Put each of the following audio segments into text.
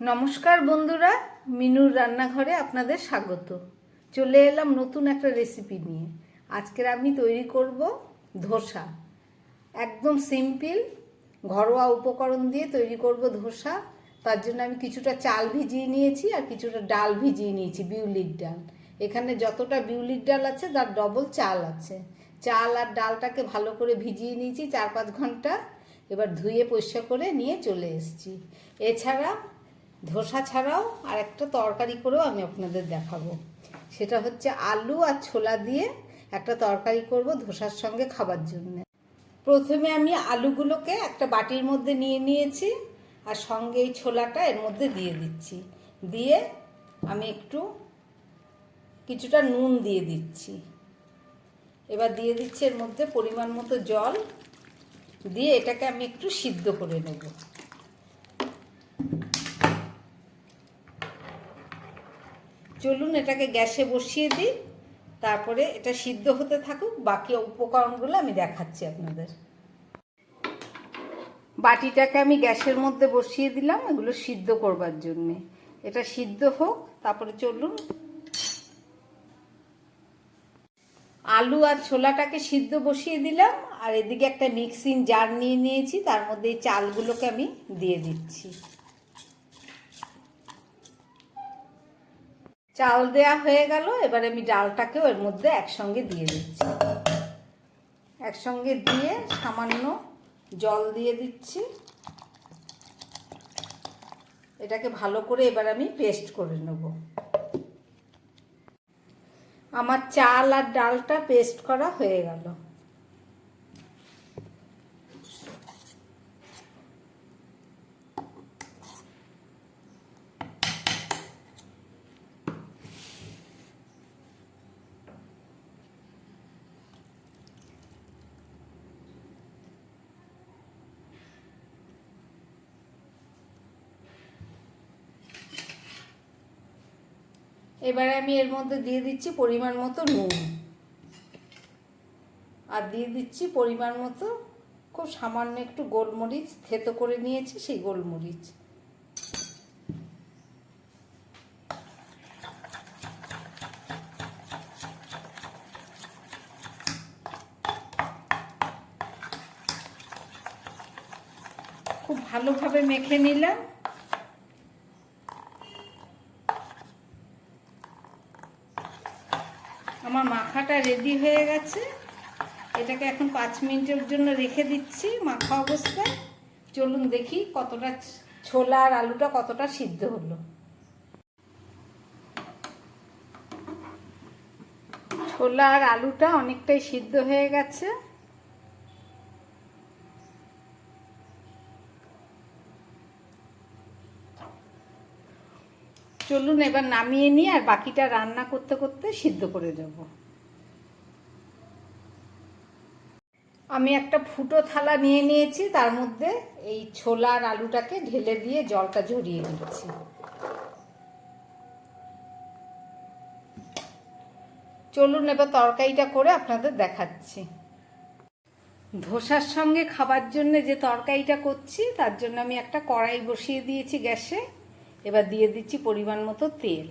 নমস্কার বন্ধুরা, মিনুর রান্নাঘরে আপনাদের স্বাগত। চলে এলাম নতুন একটা রেসিপি নিয়ে। আজকের আমি তৈরি করব ধোসা। একদম সিম্পল ঘরোয়া উপকরণ দিয়ে তৈরি করব ধোসা। তার জন্য আমি কিছুটা চাল ভিজিয়ে নিয়েছি আর কিছুটা ডাল ভিজিয়ে নিয়েছি, বিউলির ডাল। এখানে যতটা বিউলির ডাল আছে, তার ডবল চাল আছে। চাল আর ডালটাকে ভালো করে ভিজিয়ে নিয়েছি চার পাঁচ ঘণ্টা। এবার ধুয়ে পরিষ্কার করে নিয়ে চলে এসেছি। এছাড়া ধোসা ছাড়াও আর একটা তরকারি করেও আমি আপনাদের দেখাবো। সেটা হচ্ছে আলু আর ছোলা দিয়ে একটা তরকারি করব ধোসার সঙ্গে খাবার জন্য। প্রথমে আমি আলুগুলোকে একটা বাটির মধ্যে নিয়ে নিয়েছি আর সঙ্গে এই ছোলাটা এর মধ্যে দিয়ে দিচ্ছি। দিয়ে আমি একটু কিছুটা নুন দিয়ে দিচ্ছি। এবার দিয়ে দিচ্ছি এর মধ্যে পরিমাণ মতো জল। দিয়ে এটাকে আমি একটু সিদ্ধ করে নেব। চলুন এটাকে গ্যাসে বসিয়ে দিই, তারপরে এটা সিদ্ধ হতে থাকুক, বাকি উপকরণগুলো আমি দেখাচ্ছি আপনাদের। বাটিটাকে আমি গ্যাসের মধ্যে বসিয়ে দিলাম, এগুলো সিদ্ধ করবার জন্যে। এটা সিদ্ধ হোক, তারপরে চলুন। আলু আর ছোলাটাকে সিদ্ধ বসিয়ে দিলাম, আর এদিকে একটা মিক্সিং জার নিয়ে নিয়েছি, তার মধ্যে এই চালগুলোকে আমি দিয়ে দিচ্ছি। চাল দেয়া হয়ে গেল, এবার আমি ডালটাকেও এর মধ্যে একসঙ্গে দিয়ে দিচ্ছি। একসঙ্গে দিয়ে সামান্য জল দিয়ে দিচ্ছি। এটাকে ভালো করে এবার আমি পেস্ট করে নেব। আমার চাল আর ডালটা পেস্ট করা হয়ে গেল। এবারে আমি এর মধ্যে দিয়ে দিচ্ছি পরিমাণ মতো নুন। আর দিয়ে দিচ্ছি পরিমাণ মতো খুব সামান্য একটু গোলমরিচ, থেতো করে নিয়েছি সেই গোলমরিচ। খুব ভালোভাবে মেখে নিলাম আমার মাখাটা রেডি হয়ে গেছে। এটাকে এখন পাঁচ মিনিটের জন্য রেখে দিচ্ছি মাখা অবস্থায়। চলুন দেখি কতটা ছোলা আর আলুটা কতটা সিদ্ধ হলো। ছোলা আর আলুটা অনেকটাই সিদ্ধ হয়ে গেছে। চলুন এবার নামিয়ে নিয়ে আর বাকিটা রান্না করতে করতে সিদ্ধ করে দেব। আমি একটা ফুটো থালা নিয়ে নিয়েছি, তার মধ্যে এই ছোলা আর আলুটাকে ঢেলে দিয়ে জলটা ঝরিয়ে দিচ্ছি চলুন এবার তরকারিটা করে আপনাদের দেখাচ্ছি। ধোসার সঙ্গে খাবার জন্য যে তরকারিটা করছি, তার জন্য আমি একটা কড়াই বসিয়ে দিয়েছি গ্যাসে। এবার দিয়ে দিচ্ছি পরিমাণ মতো তেল।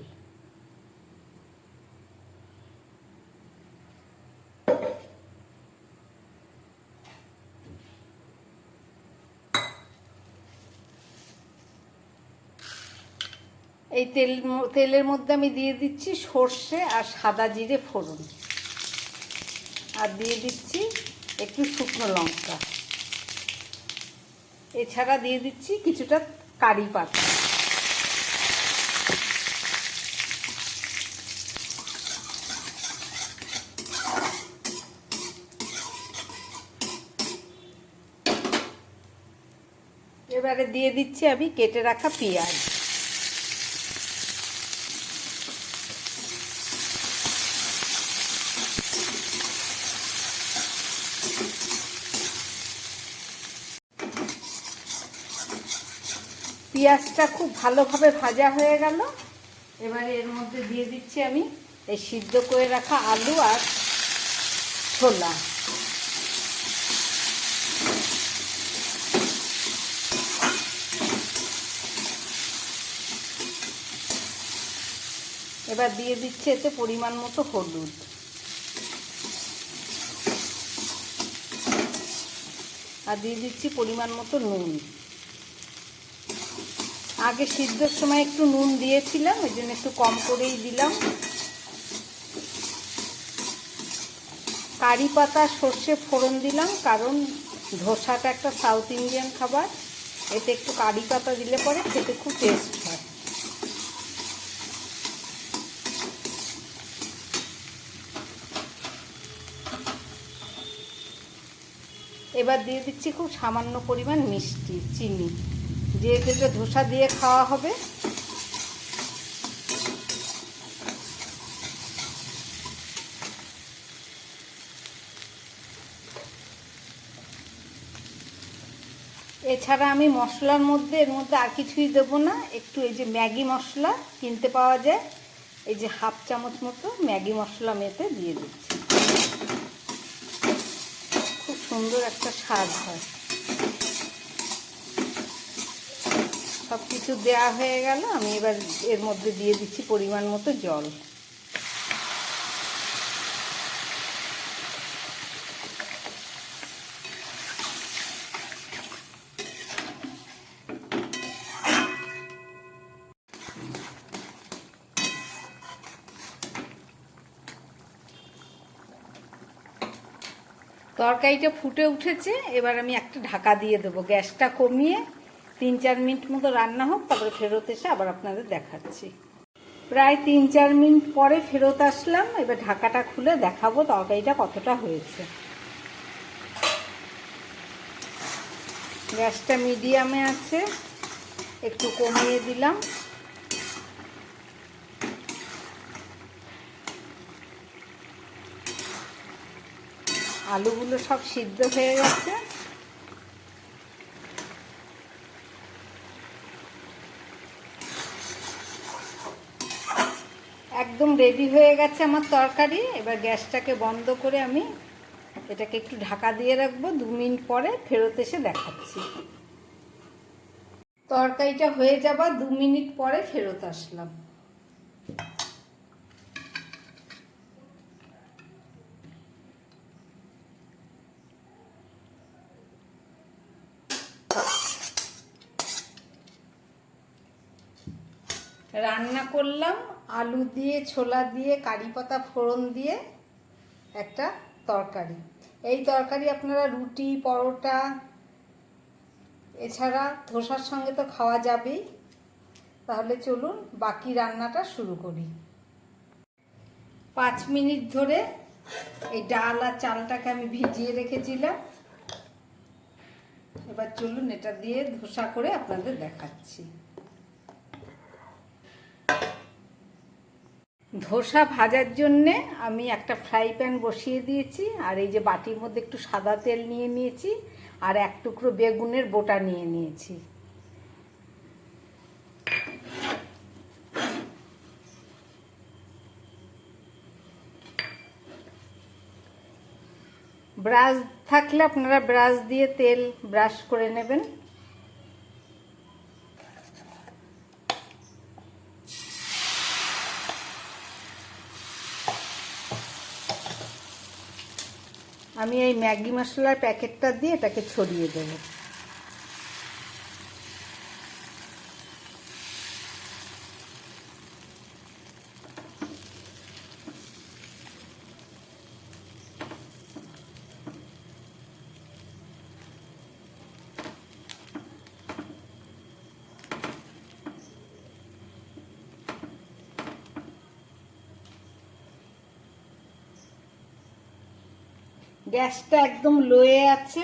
এই তেল তেলের মধ্যে আমি দিয়ে দিচ্ছি সর্ষে আর সাদা জিরে ফোড়ন। আর দিয়ে দিচ্ছি একটু শুকনো লঙ্কা। এছাড়া দিয়ে দিচ্ছি কিছুটা কারি পাতা। এবারে দিয়ে দিচ্ছি আমি কেটে রাখা পেঁয়াজ। পেঁয়াজটা খুব ভালোভাবে ভাজা হয়ে গেল। এবারে এর মধ্যে দিয়ে দিচ্ছি আমি এই সিদ্ধ করে রাখা আলু আর ছোলা। এবার দিয়ে দিচ্ছে এতে পরিমাণ মতো হলুদ। আর দিয়ে দিচ্ছি পরিমাণ মতো নুন। আগে সিদ্ধর সময় একটু নুন দিয়েছিলাম, ওই জন্য একটু কম করেই দিলাম। কারি পাতা, সর্ষে ফোড়ন দিলাম, কারণ ধোসাটা একটা সাউথ ইন্ডিয়ান খাবার। এতে একটু কারি পাতা দিলে পরে খেতে খুব টেস্ট হয়। এবার দিয়ে দিচ্ছি খুব সামান্য পরিমাণ মিষ্টি, চিনি। যে থেকে ধোসা দিয়ে খাওয়া হবে। এছাড়া আমি মশলার মধ্যে, এর মধ্যে আর কিছুই দেবো না। একটু এই যে ম্যাগি মশলা কিনতে পাওয়া যায়, এই যে হাফ চামচ মতো ম্যাগি মশলা মেতে দিয়ে দিচ্ছি। খুব সুন্দর একটা স্বাদ হয়। সব কিছু দেওয়া হয়ে গেল, আমি এবার এর মধ্যে দিয়ে দিচ্ছি পরিমাণ মতো জল। তরকারিটা ফুটে উঠেছে, এবার আমি একটা ঢাকা দিয়ে দেবো। গ্যাসটা কমিয়ে তিন চার মিনিট মতো রান্না হোক, তারপরে ফেরত এসে আবার আপনাদের দেখাচ্ছি। প্রায় তিন চার মিনিট পরে ফেরত আসলাম। এবার ঢাকাটা খুলে দেখাবো তরকারিটা কতটা হয়েছে। গ্যাসটা মিডিয়ামে আছে, একটু কমিয়ে দিলাম। আলুগুলো সব সিদ্ধ হয়ে গেছে। একদম রেডি হয়ে গেছে আমার তরকারি। এবার গ্যাসটাকে বন্ধ করে আমি এটাকে একটু ঢাকা দিয়ে রাখব। দু মিনিট পরে ফেরত এসে দেখাচ্ছি। তরকারিটা হয়ে যাবার দু মিনিট পরে ফেরত আসলাম। রান্না করলাম। আলু দিয়ে, ছোলা দিয়ে, কারি পাতা, ফোড়ন দিয়ে একটা তরকারি। এই তরকারি আপনারা রুটি, পরোটা, এছাড়া ধোসার সঙ্গে তো খাওয়া যাবেই। তাহলে চলুন বাকি রান্নাটা শুরু করি। পাঁচ মিনিট ধরে এই ডাল আর চালটাকে আমি ভিজিয়ে রেখেছিলাম। এবার চলুন এটা দিয়ে ধোসা করে আপনাদের দেখাচ্ছি। ধোসা ভাজার জন্যে আমি একটা ফ্রাই প্যান বসিয়ে দিয়েছি, আর এই যে বাটির মধ্যে একটু সাদা তেল নিয়ে নিয়েছি, আর এক টুকরো বেগুনের বোটা নিয়ে নিয়েছি। ব্রাশ থাকলে আপনারা ব্রাশ দিয়ে তেল ব্রাশ করে নেবেন। আমি এই ম্যাগি মশলার প্যাকেটটা দিয়ে এটাকে ছড়িয়ে দেবো। গ্যাসটা একদম লোয়ে আছে।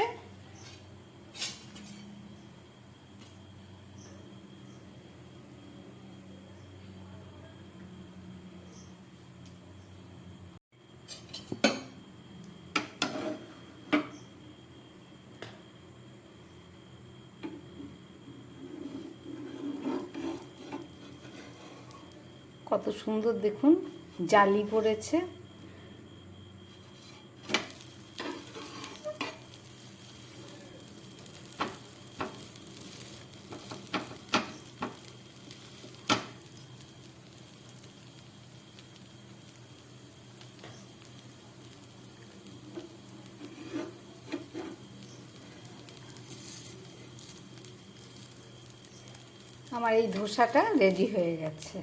কত সুন্দর দেখুন জালি পড়েছে। আমার এই ধোসাটা রেডি হয়ে গেছে।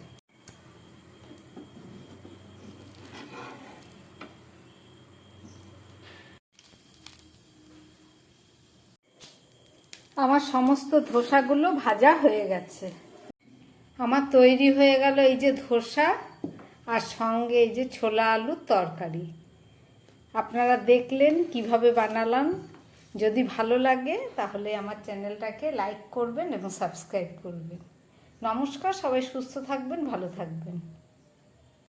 আমার সমস্ত ধোসাগুলো ভাজা হয়ে গেছে। আমার তৈরি হয়ে গেল এই যে ধোসা আর সঙ্গে এই যে ছোলা আলুর তরকারি। আপনারা দেখলেন কীভাবে বানালাম। যদি ভালো লাগে, তাহলে আমার চ্যানেলটাকে লাইক করবেন এবং সাবস্ক্রাইব করবেন। নমস্কার, সবাই সুস্থ থাকবেন, ভালো থাকবেন।